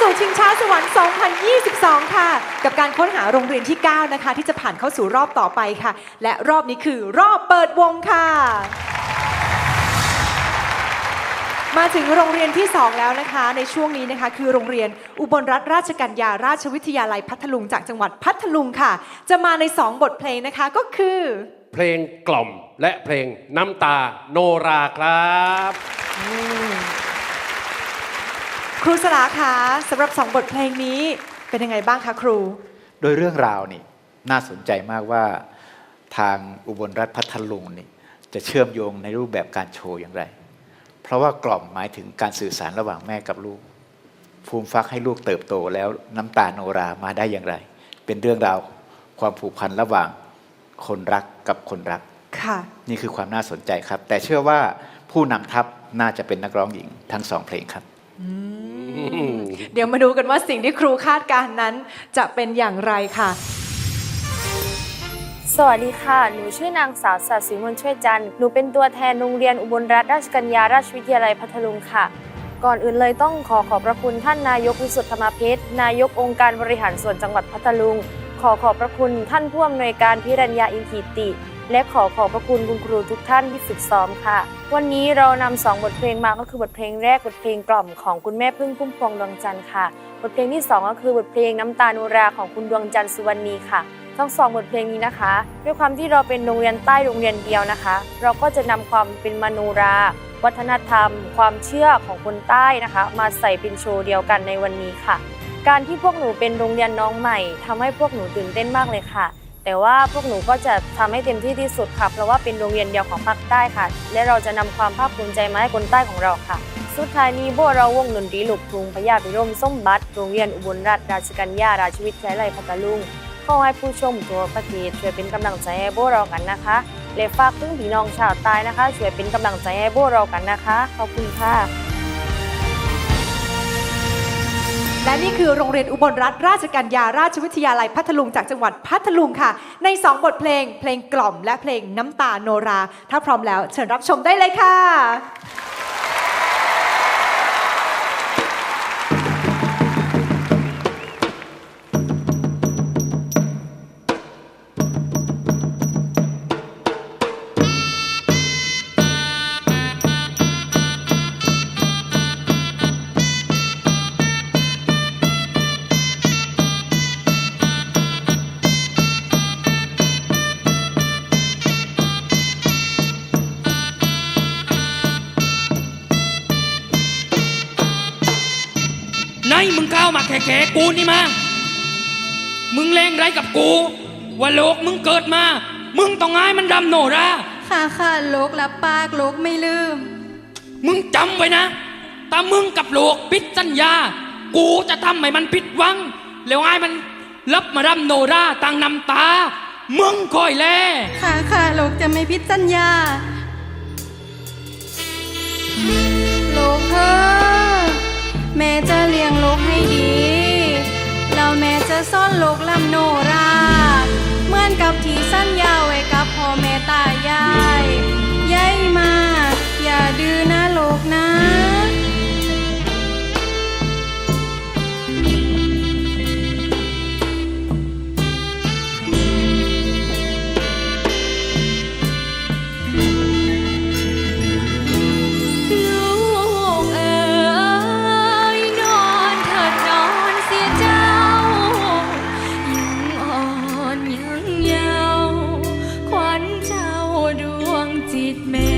สู่ชิงช้าสวรรค์ 2022 ค่ะ กับการค้นหาโรงเรียนที่ 9 นะคะ ที่จะผ่านเข้าสู่รอบต่อไปค่ะ และรอบนี้คือรอบเปิดวงค่ะ มาถึงโรงเรียนที่ 2 แล้วนะคะ ในช่วงนี้นะคะ คือโรงเรียนอุบลรัตนราชกัญญาราชวิทยาลัยพัทลุงจากจังหวัดพัทลุงค่ะ จะมาใน 2 บทเพลงนะคะก็คือ เพลงกล่อมและเพลงน้ำตาโนราครับ ครูสลาคะสำหรับ2บทเพลงนี้เป็นยังไงบ้างคะครู โดยเรื่องราวนี่น่าสนใจมากว่าทางอุบลรัฐพัทลุงนี่จะเชื่อมโยงในรูปแบบการโชว์อย่างไร เพราะว่ากล่อมหมายถึงการสื่อสารระหว่างแม่กับลูก ภูมิฟักให้ลูกเติบโตแล้วน้ำตาโนรามาได้อย่างไร เป็นเรื่องราวความผูกพันระหว่างคนรักกับคนรักค่ะนี่คือความน่าสนใจครับ แต่เชื่อว่าผู้นำทัพน่าจะเป็นนักร้องหญิงทั้งสองเพลงครับ เดี๋ยวมาดูกันว่าสิ่งที่ครูคาดการณ์นั้นจะเป็นอย่างไรค่ะ สวัสดีค่ะ หนูชื่อนางสาวสัตย์ศรีมนต์ช่วยจันทร์หนูเป็นตัวแทนโรงเรียนอุบลรัตนราชกัญญาราชวิทยาลัยพัทลุงค่ะ ก่อนอื่นเลยต้องขอขอบพระคุณท่านนายกวิสุทธธรรมเพชรนายกองค์การบริหารส่วนจังหวัดพัทลุง ขอขอบพระคุณท่านผู้อำนวยการพิรัญญาอินทีติ และขอขอบพระคุณคุณครูทุกท่านที่ฝึกซ้อมค่ะ วันนี้เรานำสองบทเพลงมาก็คือบทเพลงแรกบทเพลงกล่อมของคุณแม่พึ่งพุ่มพวงดวงจันทร์ค่ะ บทเพลงที่สองก็คือบทเพลงน้ำตาโนราของคุณดวงจันทร์สุวรรณีค่ะทั้งสองบทเพลงนี้นะคะ ด้วยความที่เราเป็นโรงเรียนใต้โรงเรียนเดียวนะคะ เราก็จะนำความเป็นมโนรา วัฒนธรรม ความเชื่อของคนใต้นะคะ มาใส่เป็นโชว์เดียวกันในวันนี้ค่ะ การที่พวกหนูเป็นโรงเรียนน้องใหม่ทำให้พวกหนูตื่นเต้นมากเลยค่ะ แต่ว่าพวกหนูก็จะทำให้เต็มที่ที่สุดค่ะ เพราะว่าเป็นโรงเรียนเดียวของภาคใต้ค่ะ และเราจะนำความภาคภูมิใจมาให้คนใต้ของเราค่ะ สุดท้ายนี้พวกเราวงดนตรีลูกทุ่งพญาพิรมส้มบัตรโรงเรียนอุบลราชราชกัญญาราชวิทยาลัยพัทลุงขอให้ผู้ชมทั่วประเทศช่วยเป็นกำลังใจให้พวกเรากันนะคะและฝากถึงพี่น้องชาวใต้นะคะช่วยเป็นกำลังใจให้พวกเรากันนะคะขอบคุณค่ะ และนี่คือโรงเรียนอุบลรัฐราชกัญญาราชวิทยาลัยพัทลุงจากจังหวัดพัทลุงค่ะ ใน 2 บทเพลง เพลงกล่อมและเพลงน้ำตาโนรา ถ้าพร้อมแล้วเชิญรับชมได้เลยค่ะ ข้ามาแข่ๆกูนี่มา มึงแรงไรกับกู ว่าโลกมึงเกิดมา มึงต้องง่ายมันดำโนราค่ะค่ะโลกรับปากโลกไม่ลืม มึงจำไว้นะถ้ามึงกับโลกปิดสัญญา กูจะทำให้มันผิดหวัง แล้วไอ้มันรับมาดำโนราต่างนำตา มึงคอยแลค่ะค่ะโลกจะไม่พิษสัญญาโลกเฮ้อ แม่จะเลี้ยงลูกให้ดี แล้วแม่จะซ่อนลูกลำโนรา เหมือนกับที่สัญญาไว้กับพ่อแม่ตายายยายมา อย่าดื้อนะลูกนะ งจิ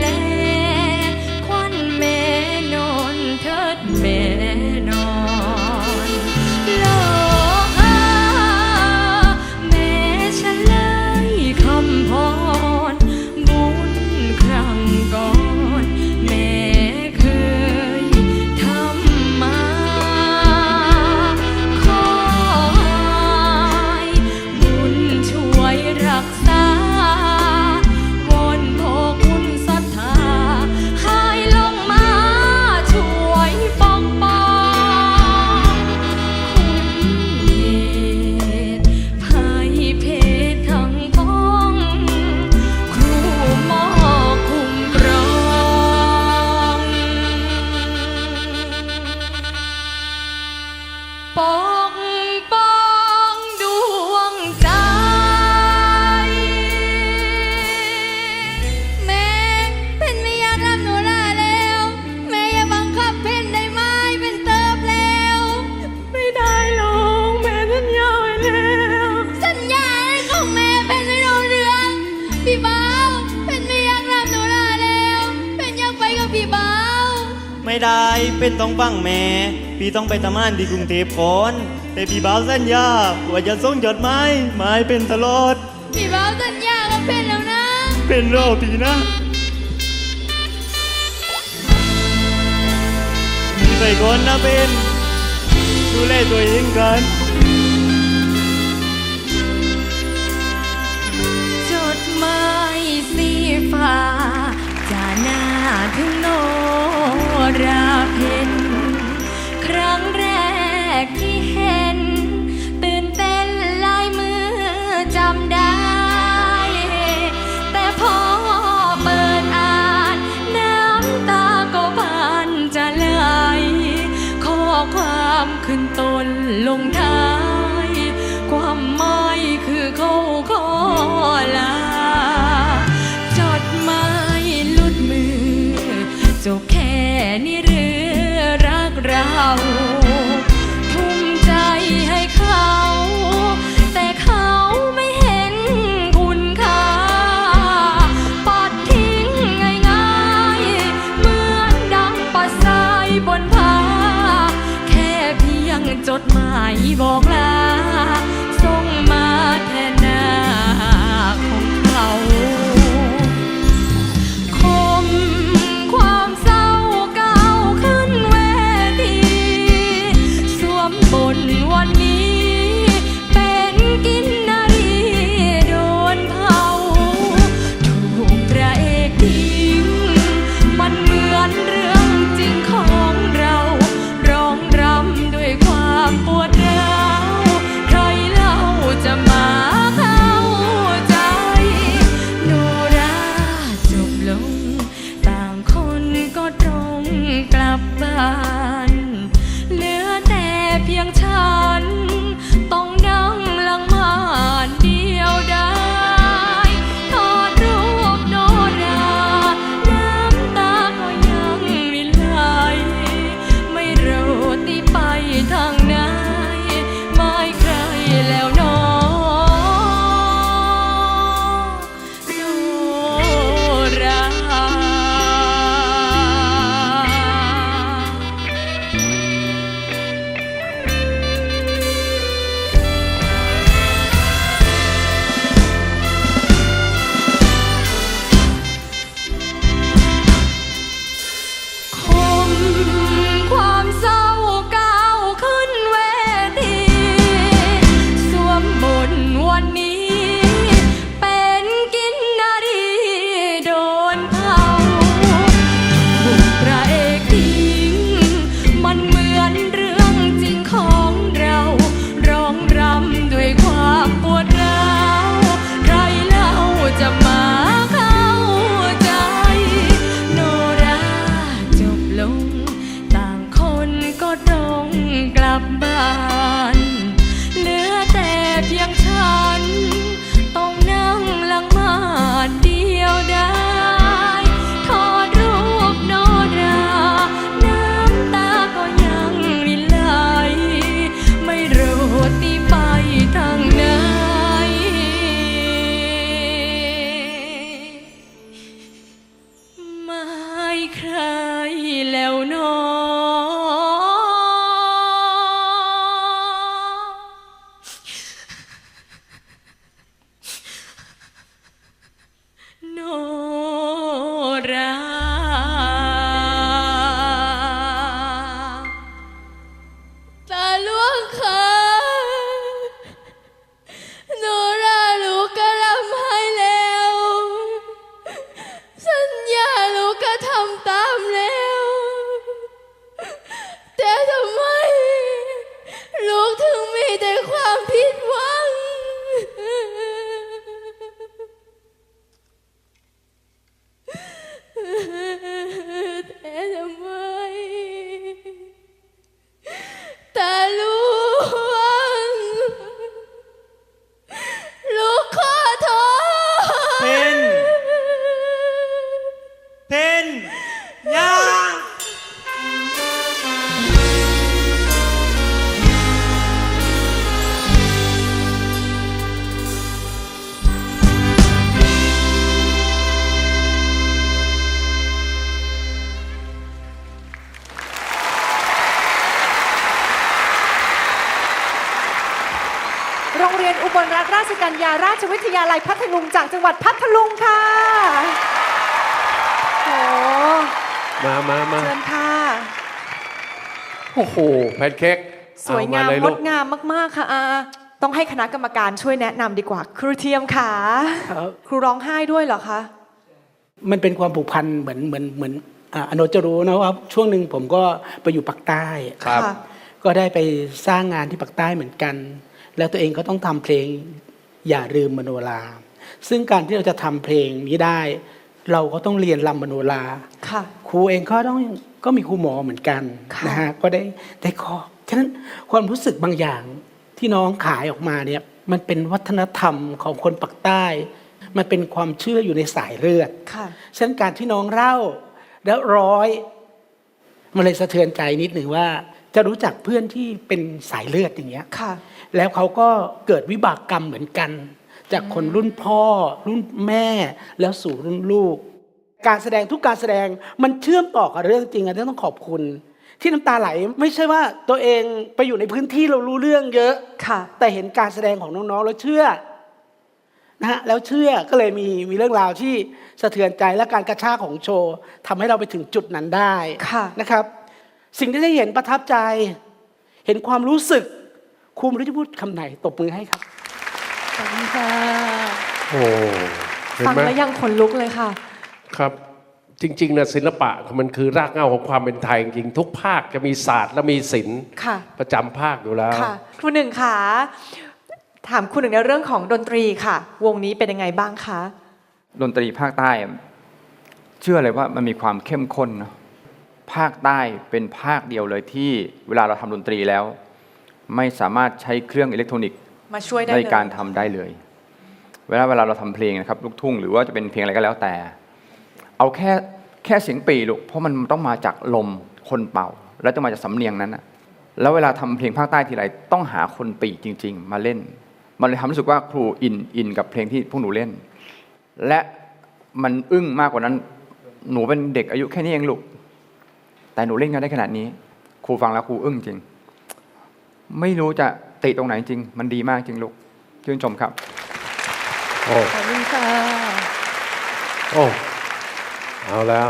let ได้เป็นต้องฟังแม่พี่ต้องไปทำงานที่กรุงเทพก่อน แต่พี่บ่าวสัญญาว่าจะส่งจดหมายหมายเป็นตลอด พี่บ่าวสัญญาก็เป็นแล้วนะ เป็นรอบพี่นะมีไปก่อนนะเป็นดูแลตัวเองกันจดหมายสีฟ้าจะน้าถึงโน ราเพ็ญครั้งแรกที่ 감. ลัยพัทลุงจากจังหวัดพัทลุงค่ะโอ้มามามาเชิญค่ะ โอ้โห แพนเค้กสวยงามเอเลยงลูดกงามมาก ๆ ค่ะอาต้องให้คณะกรรมการช่วยแนะนำดีกว่า ครูเทียมค่ะครับครูร้องไห้ด้วยเหรอคะ มันเป็นความผูกพันเหมือนเหมือนเหมือนอ่าอโนจะรู้นะว่าช่วงหนึ่งผมก็ไปอยู่ปากใต้ครับค่ะก็ได้ไปสร้างงานที่ปากใต้เหมือนกัน แล้วตัวเองก็ต้องทำเพลงอย่าลืมมโนรา ซึ่งการที่เราจะทำเพลงนี้ได้ เราก็ต้องเรียนรำมโนราค่ะครูเองก็ต้องก็มีครูหมอเหมือนกันค่ะนะฮะก็ได้ได้ข้อฉะนั้นความรู้สึกบางอย่างที่น้องขายออกมาเนี่ยมันเป็นวัฒนธรรมของคนปากใต้ มันเป็นความเชื่ออยู่ในสายเลือดค่ะฉะนั้นการที่น้องเล่าแล้วร้อยมันเลยสะเทือนใจนิดหนึ่งว่า จะรู้จักเพื่อนที่เป็นสายเลือดอย่างเงี้ยค่ะแล้วเขาก็เกิดวิบากกรรมเหมือนกัน จากคนรุ่นพ่อ รุ่นแม่ แล้วสู่รุ่นลูก การแสดงทุกการแสดงมันเชื่อมต่อกับเรื่องจริงอันนี้ต้องขอบคุณ ที่น้ำตาไหลไม่ใช่ว่าตัวเองไปอยู่ในพื้นที่เรารู้เรื่องเยอะค่ะ แต่เห็นการแสดงของน้องๆแล้วเชื่อนะฮะแล้วเชื่อก็เลยมีมีเรื่องราวที่สะเทือนใจและการกระชากของโชว์ทำให้เราไปถึงจุดนั้นได้ค่ะนะครับ สิ่งที่ได้เห็นประทับใจ เห็นความรู้สึกครูไม่รู้จะพูดคำไหนตบมือให้ครับ ขอบคุณค่ะโอ้เห็นฟังไหมแล้วยังขนลุกเลยค่ะ ครับ จริงๆนะศิลปะมันคือรากเหง้าของความเป็นไทยจริงๆทุกภาคจะมีศาสตร์และมีศิลป์ค่ะ ประจำภาคอยู่แล้ว ค่ะครูหนึ่งค่ะถามครูหนึ่งในเรื่องของดนตรีค่ะ วงนี้เป็นยังไงบ้างคะดนตรีภาคใต้อะเชื่อเลยว่ามันมีความเข้มข้นเนอะภาคใต้เป็นภาคเดียวเลยที่เวลาเราทำดนตรีแล้ว ไม่สามารถใช้เครื่องอิเล็กทรอนิกส์ มาช่วยได้ในการทำได้เลย เวลาเวลาเราทำเพลงนะครับลูกทุ่งหรือว่าจะเป็นเพลงอะไรก็แล้วแต่ เอาแค่แค่เสียงปีลูกเพราะมันต้องมาจากลมคนเป่า แล้วต้องมาจากสำเนียงนั้นนะแล้วเวลาทำเพลงภาคใต้ทีไรต้องหาคนปีจริง ๆ มาเล่น มันเลยทำให้รู้สึกว่าครูอินอินกับเพลงที่พวกหนูเล่น และมันอึ้งมากกว่านั้น หนูเป็นเด็กอายุแค่นี้เองลูกแต่หนูเล่นกันได้ขนาดนี้ ครูฟังแล้วครูอึ้งจริง ไม่รู้จะติตรงไหนจริง มันดีมากจริงลูกชื่นชมครับโอ้ขอบคุณค่ะโอ้เอาแล้ว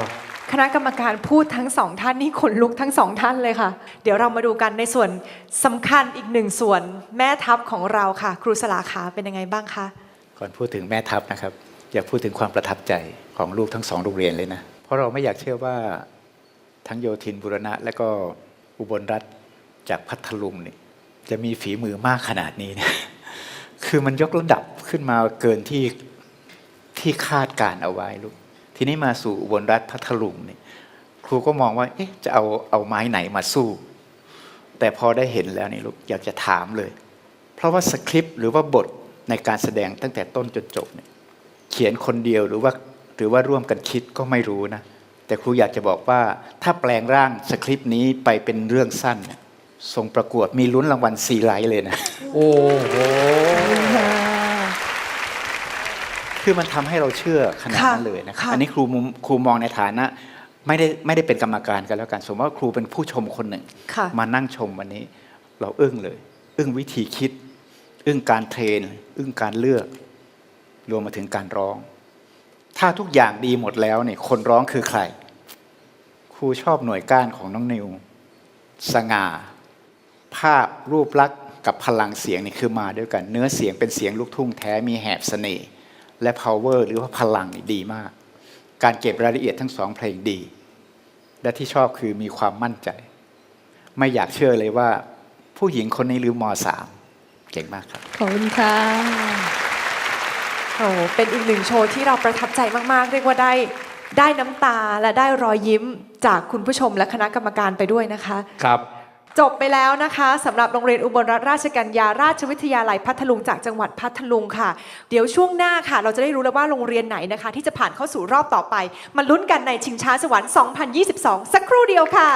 คณะกรรมการพูดทั้งสองท่านนี่ขนลุกทั้งสองท่านเลยค่ะ เดี๋ยวเรามาดูกันในส่วนสำคัญอีกหนึ่งส่วนแม่ทัพของเราค่ะ ครูสลาขาเป็นยังไงบ้างคะก่อนพูดถึงแม่ทัพนะครับ อยากพูดถึงความประทับใจของลูกทั้งสองโรงเรียนเลยนะ เพราะเราไม่อยากเชื่อว่าทั้งโยธินบุรณะ และก็อุบลรัฐจากพัทลุงนี่ จะมีฝีมือมากขนาดนี้นะคือมันยกระดับขึ้นมาเกินที่ที่คาดการเอาไว้ลูกทีนี้มาสู่อุบลรัฐพัทลุงเนี่ยครูก็มองว่า เอ๊ะ จะเอาเอาไม้ไหนมาสู้ แต่พอได้เห็นแล้วนี่ลูกอยากจะถามเลย เพราะว่าสคริปต์หรือว่าบทในการแสดงตั้งแต่ต้นจนจบเนี่ยเขียนคนเดียวหรือว่าหรือว่าร่วมกันคิดก็ไม่รู้นะ แต่ครูอยากจะบอกว่าถ้าแปลงร่างสคริปต์นี้ไปเป็นเรื่องสั้นเนี่ย ส่งประกวดมีลุ้นรางวัลซีไลท์เลยนะ โอ้โห คือมันทำให้เราเชื่อขนาดนั้นเลยนะครับค่ะอันนี้ครูมุมครูมองในฐานะ ไม่ได้ไม่ได้เป็นกรรมการกันแล้วกัน สมมติว่าครูเป็นผู้ชมคนหนึ่งค่ะมานั่งชมวันนี้ เราอึ้งเลย อึ้งวิธีคิด อึ้งการเทรน อึ้งการเลือก รวมมาถึงการร้อง ถ้าทุกอย่างดีหมดแล้วเนี่ยคนร้องคือใคร ครูชอบหน่วยก้านของน้องนิวสง่า ภาพรูปลักษณ์กับพลังเสียงนี่คือมาด้วยกัน เนื้อเสียงเป็นเสียงลูกทุ่งแท้มีแหบเสน่ห์และ power หรือว่าพลังนี่ดีมาก การเก็บรายละเอียดทั้งสองเพลงดี และที่ชอบคือมีความมั่นใจ ไม่อยากเชื่อเลยว่า ผู้หญิงคนนี้ลืมมสามเก่งมากครับ ขอบคุณค่ะโอ้โหเป็นอีกหนึ่งโชว์ที่เราประทับใจมาก ๆ เรียกว่าได้ได้น้ำตาและได้รอยยิ้มจากคุณผู้ชมและคณะกรรมการไปด้วยนะคะ ครับ จบไปแล้วนะคะสำหรับโรงเรียนอุบลรัฐราชกัญญาราชวิทยาลัยพัทลุงจากจังหวัดพัทลุงค่ะ เดี๋ยวช่วงหน้าค่ะ เราจะได้รู้แล้วว่าโรงเรียนไหนนะคะ ที่จะผ่านเข้าสู่รอบต่อไป มาลุ้นกันในชิงช้าสวรรค์ 2022 สักครู่เดียวค่ะ